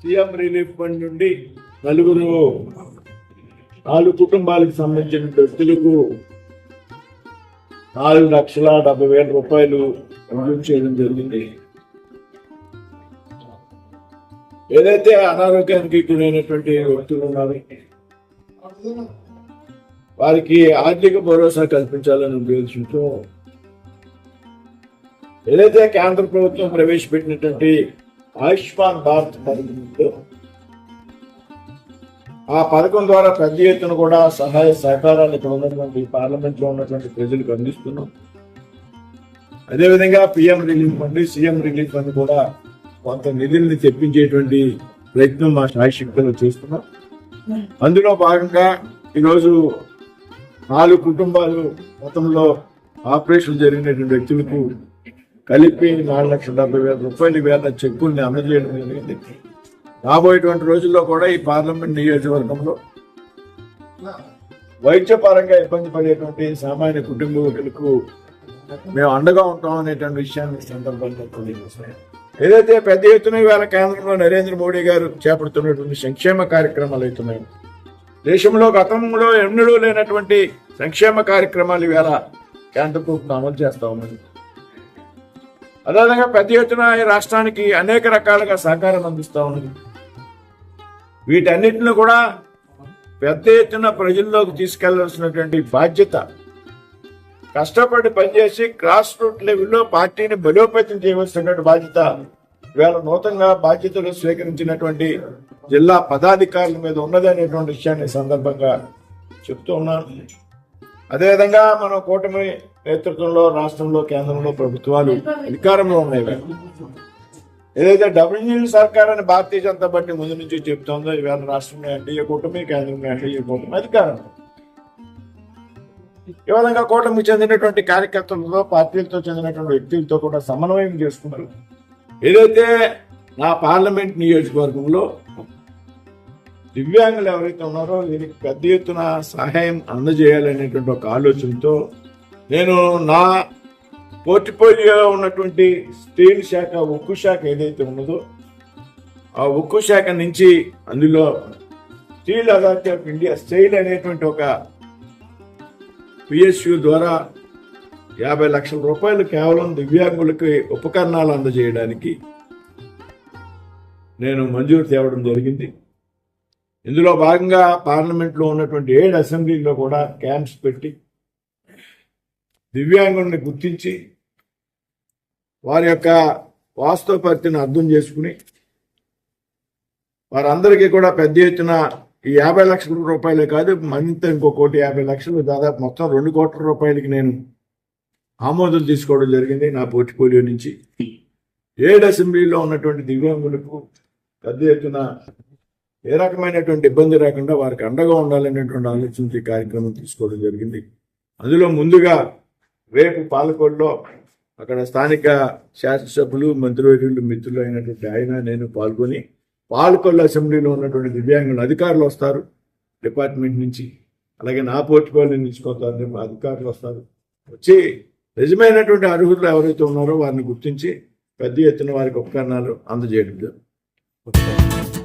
CM relief fund నుండి నలుగురు నాలుగు కుటుంబాలకు సంబంధించిన వ్యక్తులకు నాలుగు లక్షల డెబ్బై వేల రూపాయలు మంజూరు చేయడం జరిగింది. ఏదైతే అనారోగ్యానికి గురైనటువంటి వ్యక్తులు ఉన్నారో వారికి ఆర్థిక భరోసా కల్పించాలని ఉద్దేశంతో ఏదైతే కేంద్ర ప్రభుత్వం ప్రవేశపెట్టినటువంటి ఆయుష్మాన్ భారత్ పథకం ఆ పథకం ద్వారా పెద్ద ఎత్తున కూడా సహాయ సహకారాలు ఇక్కడ ఉన్నటువంటి పార్లమెంట్లో ఉన్నటువంటి ప్రజలకు అందిస్తున్నాం. అదేవిధంగా PM relief fund CM relief fund కూడా కొంత నిధుల్ని తెప్పించేటువంటి ప్రయత్నం మా శాయశక్తులు చేస్తున్నాం అందులో భాగంగా ఈరోజు నాలుగు కుటుంబాలు మొత్తంలో ఆపరేషన్ జరిగినటువంటి వ్యక్తులకు కలిపి నాలుగు లక్షల డెబ్బై వేల రూపాయలు వేల చెక్కుల్ని అందజేయడం జరిగింది. రాబోయేటువంటి రోజుల్లో కూడా ఈ పార్లమెంట్ నియోజకవర్గంలో వైద్యపరంగా ఇబ్బంది పడేటువంటి సామాన్య కుటుంబీకులకు మేము అండగా ఉంటాం అనేటువంటి విషయాన్ని సందర్భంగా తెలియజేస్తున్నాం ఏదైతే పెద్ద ఎత్తున ఇవాళ కేంద్రంలో నరేంద్ర మోడీ గారు చేపడుతున్నటువంటి సంక్షేమ కార్యక్రమాలు అవుతున్నాయి దేశంలో గతంలో ఎన్నడూ లేనటువంటి సంక్షేమ కార్యక్రమాలు ఇవాళ కేంద్ర ప్రభుత్వం అమలు చేస్తా ఉన్నది. అదేవిధంగా పెద్ద ఎత్తున ఈ రాష్ట్రానికి అనేక రకాలుగా సహకారం అందిస్తూ ఉన్నది. వీటన్నిటిని కూడా పెద్ద ఎత్తున ప్రజల్లోకి తీసుకెళ్ళాల్సినటువంటి బాధ్యత కష్టపడి పనిచేసి క్రాస్ రూట్ లెవెల్లో పార్టీని బలోపేతం చేయవలసినటువంటి బాధ్యత ఇవాళ నూతనంగా బాధ్యతలు స్వీకరించినటువంటి జిల్లా పదాధికారుల మీద ఉన్నది అనేటువంటి విషయాన్ని సందర్భంగా చెప్తూ ఉన్నాను. అదేవిధంగా మనం కూటమి నేతృత్వంలో రాష్ట్రంలో కేంద్రంలో ప్రభుత్వాలు అధికారంలో ఉన్నాయి. ఏదైతే డబ్ల్యూ సర్కార్ అని భారతీయ జనతా పార్టీ ముందు నుంచి చెప్తోందో ఇవాళ రాష్ట్రంలో ఎన్డీఏ కూటమి కేంద్రంలో ఎన్డీఏ కూటమి అధికారం. ఈ విధంగా కూటమికి చెందినటువంటి కార్యకర్తలతో పార్టీలతో చెందినటువంటి వ్యక్తులతో కూడా సమన్వయం చేసుకున్నారు ఏదైతే నా పార్లమెంట్ నియోజకవర్గంలో దివ్యాంగులు ఎవరైతే ఉన్నారో వీరికి పెద్ద ఎత్తున సహాయం అందజేయాలనేటువంటి ఒక ఆలోచనతో నేను నా పోర్టిపోలియోలో ఉన్నటువంటి స్టీల్ శాఖ ఉక్కు శాఖ ఏదైతే ఉన్నదో ఆ ఉక్కు శాఖ నుంచి అందులో steel authority of India style అనేటువంటి ఒక పిఎస్యు ద్వారా యాభై లక్షల రూపాయలు కేవలం దివ్యాంగులకి ఉపకరణాలు అందజేయడానికి నేను మంజూరు తేవడం జరిగింది. ఇందులో భాగంగా పార్లమెంట్లో ఉన్నటువంటి ఏడు అసెంబ్లీలో కూడా క్యాంప్స్ పెట్టి దివ్యాంగుల్ని గుర్తించి వారి యొక్క వాస్తవ పరిస్థితిని అర్థం చేసుకుని వారందరికీ కూడా పెద్ద ఎత్తున ఈ యాభై లక్షల రూపాయలే కాదు మరింత ఇంకో కోటి యాభై లక్షలు దాదాపు మొత్తం రెండు కోట్ల రూపాయలకి నేను ఆమోదం తీసుకోవడం జరిగింది నా పోర్ట్ఫోలియో నుంచి. ఏడు అసెంబ్లీలో ఉన్నటువంటి దివ్యాంగులకు పెద్ద ఎత్తున ఏ రకమైనటువంటి ఇబ్బంది రాకుండా వారికి అండగా ఉండాలనేటువంటి ఆలోచించి ఈ కార్యక్రమం తీసుకోవడం జరిగింది. అందులో ముందుగా రేపు పాలకొల్లో అక్కడ స్థానిక శాసనసభ్యులు మంత్రివర్యులు మిత్రులు అయినటువంటి ఆయన నేను పాల్గొని పాలకొల్లు అసెంబ్లీలో ఉన్నటువంటి దివ్యాంగుల అధికారులు వస్తారు డిపార్ట్మెంట్ నుంచి. అలాగే నా పోర్టుకోలు నుంచి అధికారులు వస్తారు. వచ్చి నిజమైనటువంటి అర్హులు ఎవరైతే ఉన్నారో వారిని గుర్తించి పెద్ద ఎత్తున వారికి ఉపకరణాలు అందజేయడం జరుగుతుంది.